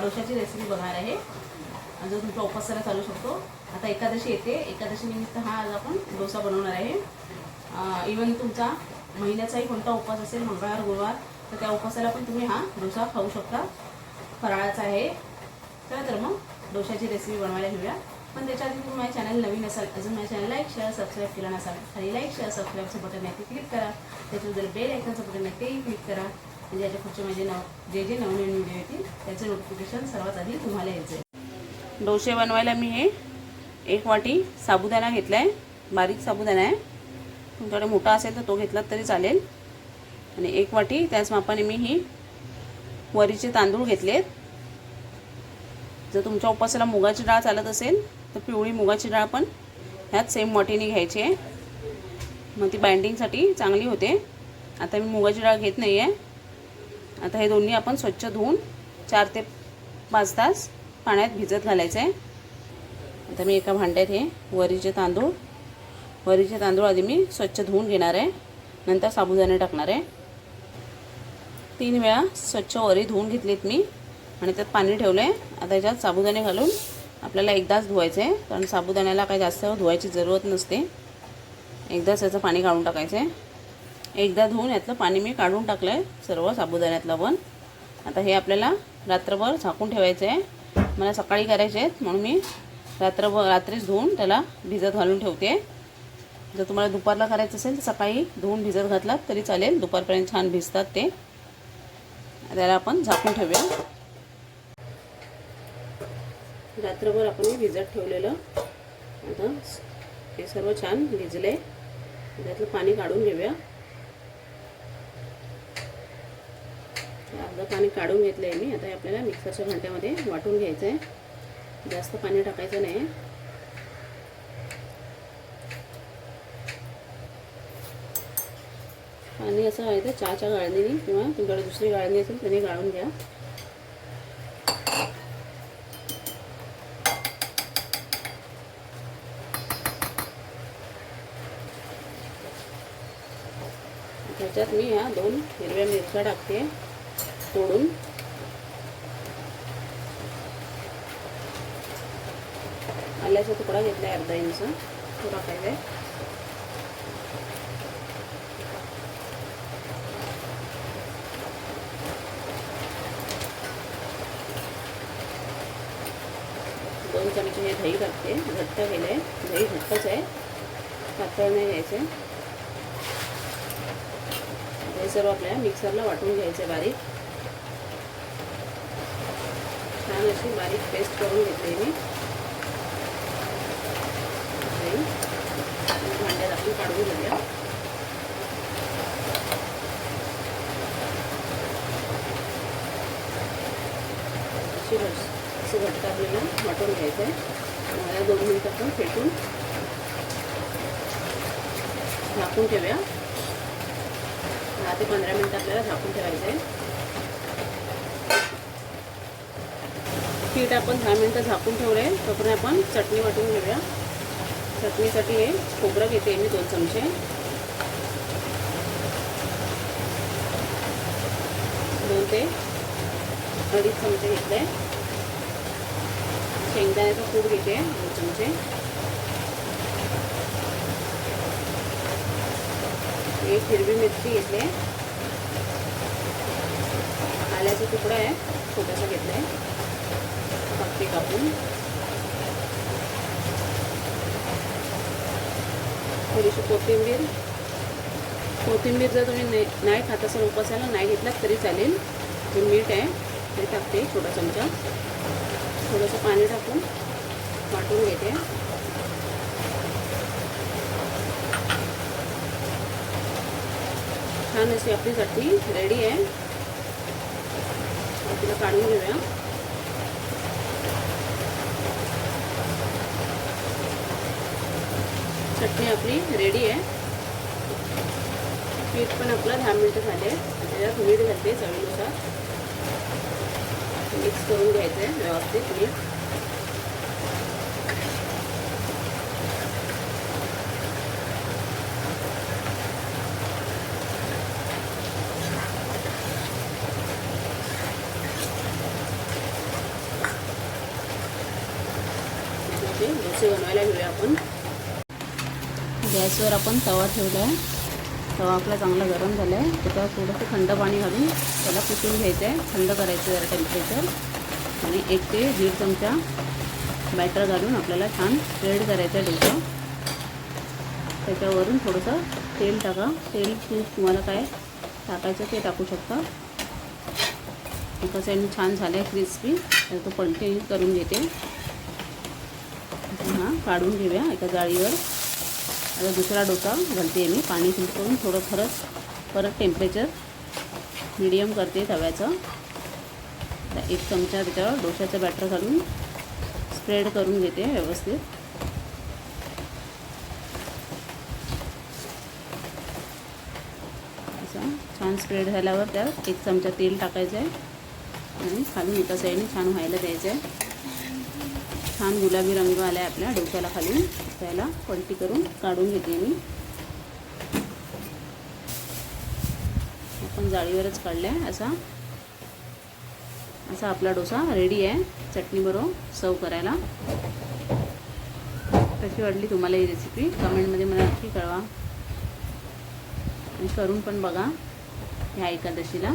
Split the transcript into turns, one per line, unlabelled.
डोशाची recipe बघणार आहे. जो तुमचा उपासाला चालू शकतो. आता एकादशी येते. एकादशी निमित्त हा आज आपण डोसा बनवणार आहे. इवन तुमचा महिन्याचाही कोणता उपास असेल मंगळवार गुरुवार तर त्या उपासाला पण तुम्ही हा डोसा खाऊ शकता. फराळाचा आहे. चला तर मग डोशाची रेसिपी बनवायला घेऊया. पण त्याच्या आधी तुम्ही माझ्या चॅनल नवीन असाल अजून माझ्या चॅनल लाईक शेअर सबस्क्राईब केला नसाल आणि लाईक शेअर सबस्क्राईबचं बटन आहे ते क्लिक करा. त्याच्याबद्दल बेल ऐकनचं बटन आहे तेही क्लिक करा. म्हणजे याच्या पुढचे माझे नव जे जे नवीन नवीन व्हिडिओ येतील त्याचं नोटिफिकेशन सर्वात आधी तुम्हाला यायचं डोसे बनवायला मी हे एक वाटी साबुदाणा घेतला आहे बारीक साबुदाणा आहे. तुमच्याकडे मोठा असेल तर तो घेतलात तरी चालेल. आणि एक वाटी त्याच मापाने मी ही वरीचे तांदूळ घेतलेत. जर तुमच्या उपवासाला मुगाची डाळ चालत असेल तर पिवळी मुगाची डाळ पण ह्याच सेम वाटीने घ्यायची आहे. मग ती बाइंडिंगसाठी चांगली होते. आता मी मुगाची डाळ घेत नाही आहे आता हे दोन्ही आपण स्वच्छ धुवून चार ते पाच तास पाण्यात भिजत घालायचं आहे आता मी एका भांड्यात हे वरीचे तांदूळ वरीचे तांदूळ आधी मी स्वच्छ धुवून घेणार आहे नंतर साबुदाणे टाकणार. आहे तीन वेळा स्वच्छ वरी धुवून घेतलीत मी आणि त्यात पाणी ठेवलं आहे आता याच्यात साबुदाणे घालून आपल्याला एकदाच धुवायचं आहे कारण साबुदाण्याला काही जास्त धुवायची जरूरत नसते. एकदाच याचं पाणी काढून टाकायचं आहे एकदा धुवून यातलं पाणी मी काढून टाकलं आहे सर्व साबुदाण्यातलं पण. आता हे आपल्याला रात्रभर झाकून ठेवायचं आहे मला सकाळी करायचे आहेत म्हणून मी रात्रभर रात्रीच धुवून त्याला भिजत घालून ठेवते. जर तुम्हाला दुपारला करायचं असेल तर सकाळी धुवून भिजत घातलात तरी चालेल. दुपारपर्यंत छान भिजतात ते. त्याला आपण झाकून ठेवूया. रात्रभर आपण हे भिजत ठेवलेलं. आता हे सर्व छान भिजले. त्यातलं पाणी काढून घेऊया अर्धं पाणी काढून घेतलं आहे मी. आता आपल्याला मिक्सरच्या घंट्यामध्ये वाटून घ्यायचं आहे जास्त पाणी टाकायचं नाही. पाणी असं आहे तर चहाच्या गाळणीने किंवा तुमच्याकडे दुसरी गाळणी असेल त्याने गाळून घ्या. त्याच्यात मी ह्या दोन हिरव्या मिरच्या टाकते. सोडून. आल्याचा तुकडा घेतला आहे अर्धा इंच. तो टाकायचा आहे दोन चमचे हे दही टाकते घट्ट केलं आहे दही घट्टच आहे. पातळ नाही घ्यायचं हे सर्व आपल्याला मिक्सरला वाटून घ्यायचं आहे बारीक. छान अशी बारीक पेस्ट करून घेते मी. भांड्यात आपण काढून घेऊया. अशी असं घट्ट आपल्याला वाटून घ्यायचं आहे. मला दोन मिनटं आपण फेटून झाकून ठेवूया. दहा ते पंधरा मिनटं आपल्याला झाकून ठेवायचं आहे. पीठ आपण दहा मिनटं झाकून ठेवलं आहे तोपर्यंत आपण चटणी वाटून घेऊया. चटणीसाठी हे खोबरं घेते मी दोन चमचे. दोन ते अडीच चमचे घेतले. शेंगदाण्याचं कूट घेते दोन चमचे. एक हिरवी मिरची घेतली. आल्याचा तुकडा आहे. छोटासा टाकते थोडीशी कोथिंबीर. कोथिंबीर जर तुम्ही नाही नाही खात असाल उपासाला नाही घेतलात तरी चालेल. हे मीठ आहे ते टाकते छोटा चमचा. थोडंसं पाणी टाकून वाटून घेते. छान अशी आपली चटणी रेडी आहे तिला काढून घेऊया. चटणी आपली रेडी आहे. पीठ पण आपलं दहा मिनटं झाले. त्याच्यात मीठ घालते चवीनुसार. मिक्स करून घ्यायचं आहे व्यवस्थित मीठ. बनवायला घेऊया आपण. गॅसवर आपण तवा ठेवला आहे. तवा आपला चांगला गरम झाला आहे. त्याच्यावर थोडंसं थंड पाणी घालून त्याला पुसून घ्यायचं आहे थंड करायचं जरा टेम्परेचर आणि एक ते दीड चमचा बॅटर घालून आपल्याला छान स्प्रेड करायचं आहे डोसा त्याच्यावरून थोडंसं तेल टाका. तेल तूप तुम्हाला काय टाकायचं ते टाकू शकता. कसं आहे छान झालं आहे क्रिस्पी तर तो पलटी करून घेते. हां काढून घेऊया एका जाळीवर. आता दुसरा डोसा घालते मी. पाणी फिल करून थोडं खरंच परत टेम्परेचर मिडियम करते तव्याचं. एक चमचा त्याच्यावर डोशाचं बॅटर घालून स्प्रेड करून घेते व्यवस्थित. असं छान स्प्रेड झाल्यावर त्यात एक चमचा तेल टाकायचं आहे आणि खालून एका साईडने छान व्हायला द्यायचं आहे छान गुलाबी रंग आला आहे आपल्या डोक्याला खालून. त्याला पलटी करून काढून घेते मी. आपण जाळीवरच काढला आहे असा. असा आपला डोसा रेडी आहे. चटणीबरोबर सर्व करायला. कशी वाटली तुम्हाला ही रेसिपी कमेंटमध्ये मला नक्की कळवा. आणि करून पण बघा ह्या एकादशीला.